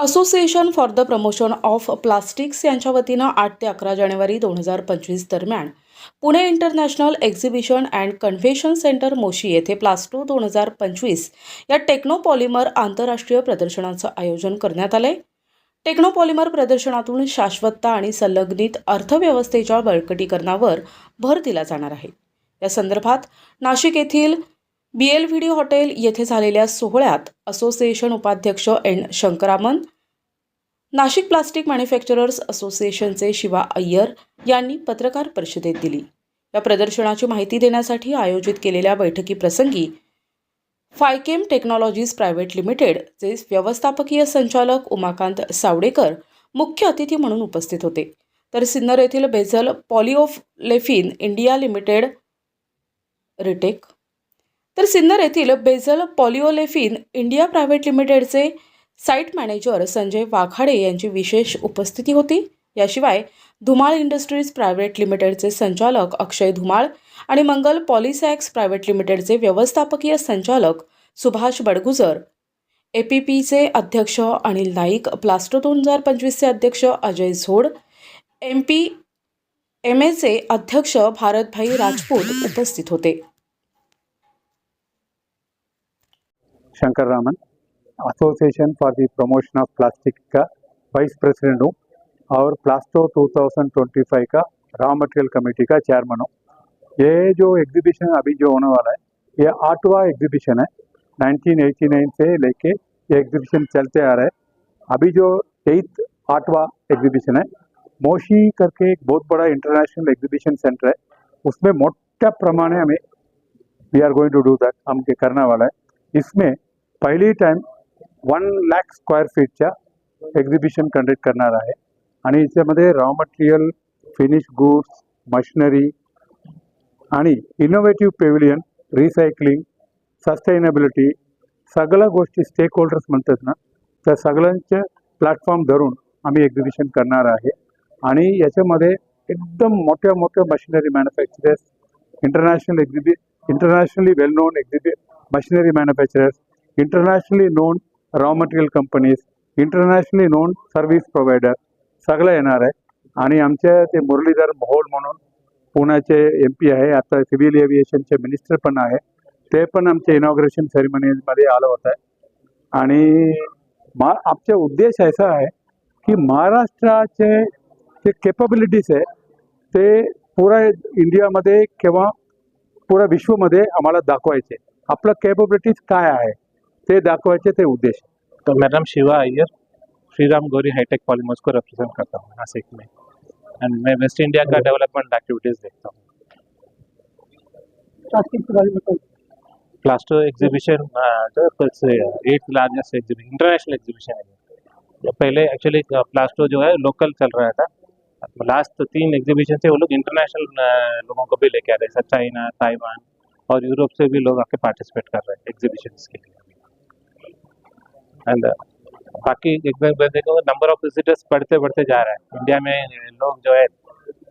Association for the promotion of plastics यांच्या वतीनं आठ ते अकरा जानेवारी दोन हजार पंचवीस दरम्यान Pune international exhibition and convention centre Moshi येथे प्लास्टो दोन हजार पंचवीस या टेक्नोपॉलिमर आंतरराष्ट्रीय प्रदर्शनाचं आयोजन करण्यात आलंय. टेक्नोपॉलिमर प्रदर्शनातून शाश्वतता आणि संलग्नित अर्थव्यवस्थेच्या बळकटीकरणावर भर दिला जाणार आहे. या संदर्भात नाशिक येथील B L V D hotel येथे झालेल्या सोहळ्यात असोसिएशन उपाध्यक्ष N Shankaraman Nashik plastic manufacturers असोसिएशनचे शिवा अय्यर यांनी पत्रकार परिषदेत दिली. या प्रदर्शनाची माहिती देण्यासाठी आयोजित केलेल्या बैठकीप्रसंगी फायकेम टेक्नॉलॉजीज प्रायव्हेट लिमिटेडचे व्यवस्थापकीय संचालक उमाकांत सावडेकर मुख्य अतिथी म्हणून उपस्थित होते. तर सिन्नर येथील बेझल पॉलिओलेफिन इंडिया लिमिटेड रिटेक तर सिन्नर येथील बेझल पॉलिओलेफिन इंडिया प्रायव्हेट लिमिटेडचे साईट मॅनेजर संजय वाघाडे यांची विशेष उपस्थिती होती. याशिवाय धुमाळ इंडस्ट्रीज प्रायव्हेट लिमिटेडचे संचालक अक्षय धुमाळ आणि मंगल पॉलिसॅक्स प्रायव्हेट लिमिटेडचे व्यवस्थापकीय संचालक सुभाष बडगुजर ए पी पीचे अध्यक्ष अनिल नाईक प्लास्टो दोन हजार पंचवीसचे अध्यक्ष Ajay Zod M P M एचे अध्यक्ष भारतभाई राजपूत उपस्थित होते. Shankar Raman association for the promotion of plastic का वाइस प्रेसिडेंट हूँ और प्लास्टो 2025 का रॉ मटेरियल कमेटी का चेयरमैन हूँ ये जो एग्जीबिशन अभी जो होने वाला है ये आठवां एग्जीबिशन है 1989 से लेके ये एग्जीबिशन चलते आ रहा है अभी जो एट्थ आठवां एग्जीबिशन है मोशी करके एक बहुत बड़ा इंटरनेशनल एग्जीबिशन सेंटर है उसमें मोटा प्रमाणे हमें we are going to do that हम के करने वाला है इसमें पहिली टाइम वन लॅक स्क्वेअर फीटच्या एक्झिबिशन कंडक्ट करणार आहे. आणि याच्यामध्ये raw material finish goods machinery आणि इनोव्हेटिव्ह पेव्हिलियन रिसायकलिंग सस्टेनेबिलिटी सगळ्या गोष्टी स्टेक होल्डर्स म्हणतात ना त्या सगळ्यांचे प्लॅटफॉर्म धरून आम्ही एक्झिबिशन करणार आहे. आणि याच्यामध्ये एकदम मोठ्या मोठ्या मशिनरी मॅन्युफॅक्चरर्स इंटरनॅशनल एक्झिबि internationally well known एक्झिबि machinery manufacturers internationally known raw material companies internationally known service provider सगळं येणार आहे. आणि आमच्या ते मुरलीधर मोहोळ म्हणून पुण्याचे एम पी आहे. आता सिव्हिल एव्हिएशनचे मिनिस्टर पण आहे. ते पण आमच्या इनॉग्रेशन सेरेमनीमध्ये आलं होतं. आहे आणि मा आमचा उद्देश असा आहे की महाराष्ट्राचे जे केपबिलिटीज आहे ते पुरा इंडियामध्ये किंवा पुरा विश्वमध्ये आम्हाला दाखवायचे. आपलं केपबिलिटीज काय आहे? ते दाखवायचे ते उद्देश. तो मेरा नाम शिवा अय्यर श्री राम गौरी हाईटेक पॉलीमर्स को रिप्रेजेंट करता हूँ नासिक में. एंड मैं वेस्ट इंडिया का डेवलपमेंट एक्टिविटीज़ देखता हूँ प्लास्टो एग्जीबिशन जो at largest exhibition international exhibition है पहले एक्चुअली प्लास्टो जो है लोकल चल रहा था. लास्ट तीन एग्जीबिशन से वो लोग इंटरनेशनल लोगों को भी लेके आ रहे हैं. चाइना ताइवान और यूरोप से भी लोग आके पार्टिसिपेट कर रहे हैं एग्जीबिशंस के लिए. एंड बाकी एक देखो नंबर ऑफ़ विजिटर्स बढ़ते बढ़ते जा रहा है। इंडिया में लोग जो है,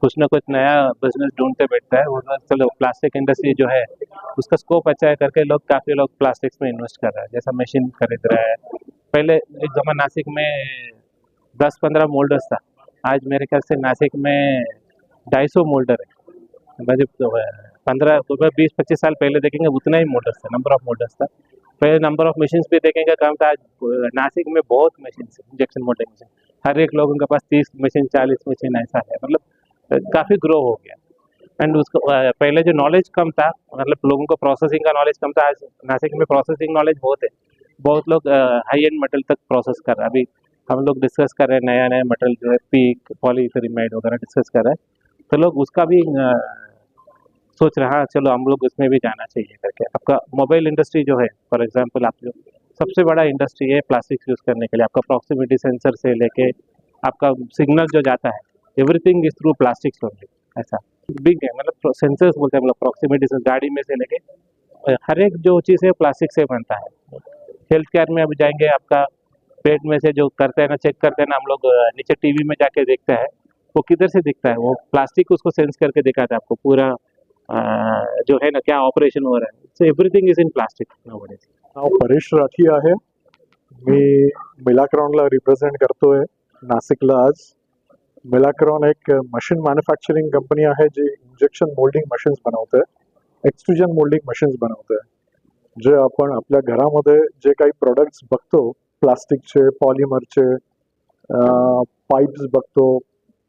कुछ ना कुछ नया बिज़नेस ढूंढते बैठता है। वो चलो प्लास्टिक इंडस्ट्री जो है, उसका स्कोप अच्छा है करके लोग, काफ़ी लोग प्लास्टिक्स में इन्वेस्ट कर रहे हैं। जैसा मशीन खरीद रहा है। पहले एक जमा नासिक में दस पंद्रह मोल्डर्स था। आज मेरे ख्याल से नासिक में ढाई सौ मोल्डर है। मतलब पंद्रह बीस, पच्चीस साल पहले देखेंगे, उतना ही मोल्डर्स था नंबर ऑफ़ मोल्डर्स था। पहले नंबर ऑफ़ मशीन्स भी देखेंगे कम था आज नासिक में बहुत मशीन इंजेक्शन मोल्डिंग मशीन हर एक लोगों के पास तीस मशीन चालीस मशीन ऐसा है मतलब काफ़ी ग्रो हो गया। एंड उसको पहले जो नॉलेज कम था मतलब लोगों को प्रोसेसिंग का नॉलेज कम था, आज नासिक में प्रोसेसिंग नॉलेज बहुत है। बहुत लोग हाई एंड मटेरियल तक प्रोसेस कर रहे हैं। अभी हम लोग डिस्कस कर रहे हैं नया नया मटेरियल जो है पीक पॉलीफेरिमाइड वगैरह डिस्कस कर रहे हैं। तो लोग उसका भी सोच रहे हैं, चलो, हम लोग उसमें भी जाना चाहिए करके। आपका मोबाइल इंडस्ट्री जो है फॉर एग्जांपल आप जो सबसे बड़ा इंडस्ट्री है प्लास्टिक यूज़ करने के लिए, आपका प्रॉक्सिमिटी सेंसर से लेके आपका सिग्नल जो जाता है everything is through plastics only ऐसा। बिग है मतलब सेंसर्स बोलते हैं मतलब प्रॉक्सिमिटी से गाड़ी में से लेके हर एक जो चीज़ है प्लास्टिक से बनता है। हेल्थ केयर में अब जाएँगे, आपका पेट में से जो करते हैं ना चेक करते हैं ना, हम लोग नीचे टीवी में जाके देखते हैं, वो किधर से दिखता है? वो प्लास्टिक उसको सेंस करके दिखाता है आपको, पूरा जो है ना क्या ऑपरेशन हो रहा है so everything is in plastic नाव परेश राठी आहे. मी मिलाक्रॉनला रिप्रेझेंट करतोय नाशिकला आज. मिलाक्रॉन एक मशीन मॅन्युफॅक्चरिंग कंपनी आहे जी इंजेक्शन मोल्डिंग मशीन्स बनवते. एक्सट्रुजन मोल्डिंग मशीन्स बनवते. जे आपण आपल्या घरामध्ये जे काही प्रोडक्ट्स बघतो प्लास्टिकचे पॉलिमरचे पाईप्स बघतो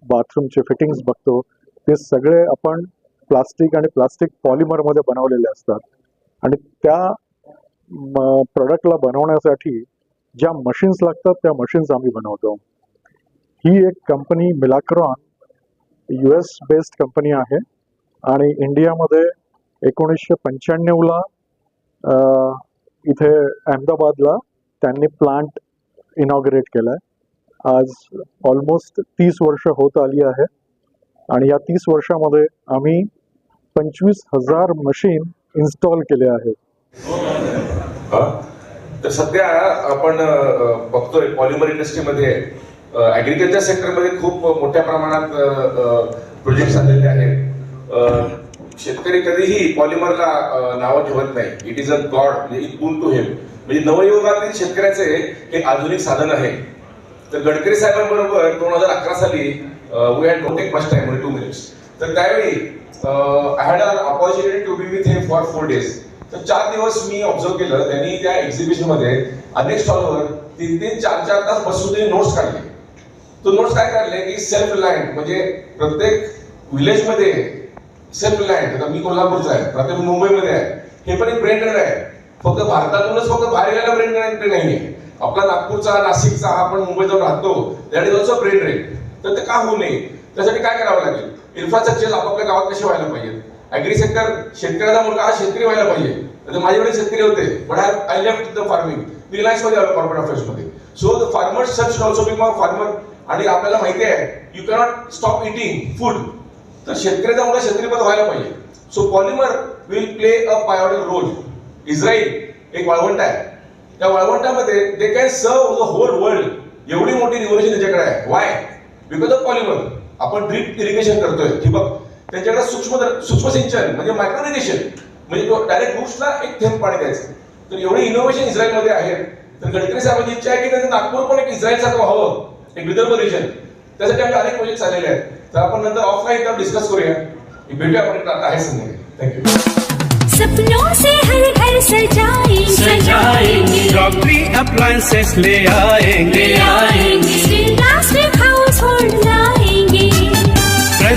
बाथरूमचे फिटिंग्स बघतो ते सगळे आपण प्लास्टिक आणि प्लास्टिक पॉलिमरमध्ये बनवलेले असतात. आणि त्या प्रोडक्टला बनवण्यासाठी ज्या मशीन्स लागतात त्या मशीन्स आम्ही बनवतो. ही एक company Milacron U S based company आहे. आणि इंडियामध्ये एकोणीसशे पंच्याण्णवला इथे अहमदाबादला त्यांनी प्लांट इनॉग्रेट आहे आज ऑलमोस्ट तीस वर्ष होत आली आहे. आणि या तीस वर्षामध्ये आम्ही पंचवीस हजार मशीन इन्स्टॉल केले आहेत. तर सध्या आपण बघतोय पॉलिमर इंडस्ट्रीमध्ये ऍग्रिकल्चर सेक्टरमध्ये खूप मोठ्या प्रमाणात प्रोजेक्ट आलेले आहेत. शेतकरी कधीही पॉलिमरला नावं ठेवत नाही. इट इज अ गॉड म्हणजे इट टू हेम म्हणजे नवयुगातील शेतकऱ्याचे हे आधुनिक साधन आहे. तर गडकरी साहेबांबरोबर दोन हजार अकरा साली वी हॅड नोटेक फर्स्ट टाइम म्हणजे टू मिनिट्स तर त्यावेळी I had an opportunity to be with him for four days तर चार दिवस मी ऑब्झर्व केलं. त्यांनी त्या एक्झिबिशनमध्ये अनेक स्टॉलवर तीन तीन चार चार तास बसून त्यांनी नोट्स काढले. तो नोट्स काय काढले की सेल्फ रिलायंट म्हणजे प्रत्येक विलेजमध्ये सेल्फ रिलायंट आता मी कोल्हापूरचा आहे. प्रत्येक मुंबईमध्ये आहे. हे पण एक ब्रेन आहे. फक्त भारतातूनच फक्त बाहेर गेलेला ब्रेन नाही नाहीये. आपला नागपूरचा नाशिकचा हा आपण मुंबईजवळ राहतो. That is also brain drain तर ते का होऊ नये? त्यासाठी काय करावं लागेल? इन्फ्रास्ट्रक्चर आपापल्या गावात कसे व्हायला पाहिजे अॅग्री सेक्टर शेतकऱ्याचा मुलगा हा शेतकरी व्हायला पाहिजे. माझे वडील शेतकरी होते but I I left the farming मी रिलायन्समध्ये आलो corporate अफेअर्समध्ये. So the farmer search also become a farmer आणि आपल्याला माहिती आहे you cannot stop eating food तर शेतकऱ्याचा मुलगा शेतकरीपद व्हायला पाहिजे. So polymer will play a pivotal role Israel एक वाळवंट आहे. त्या वाळवंटामध्ये they can serve the whole world एवढी मोठी रिव्होल्युशन त्याच्याकडे आहे. वाय बिकॉज ऑफ पॉलिमर आपण ड्रीप इरिगेशन करतोय. ठिबक त्यांच्याकडे सूक्ष्म सूक्ष्म सिंचन म्हणजे मायक्रो इरिगेशन म्हणजे तो डायरेक्ट बुक्सला एक थेंब पाणी द्यायचं. तर एवढे इनोव्हेशन इस्रायलमध्ये आहेत. तर गडकरी साहेबांची इच्छा आहे की त्यांचं नागपूर पण एक इस्रायल सारखं व्हावं एक विदर्भ रिजन त्यासाठी आमचे अनेक प्रोजेक्ट आलेले आहेत. तर आपण नंतर ऑफलाईन त्यावर डिस्कस करूया. भेटूया आपण आता आहे संध्याकाळी. थँक्यू सपनों से हर घर सजाएंगे। सजाएंगे। अप्लायंसेस ले आएंगे। आएंगे।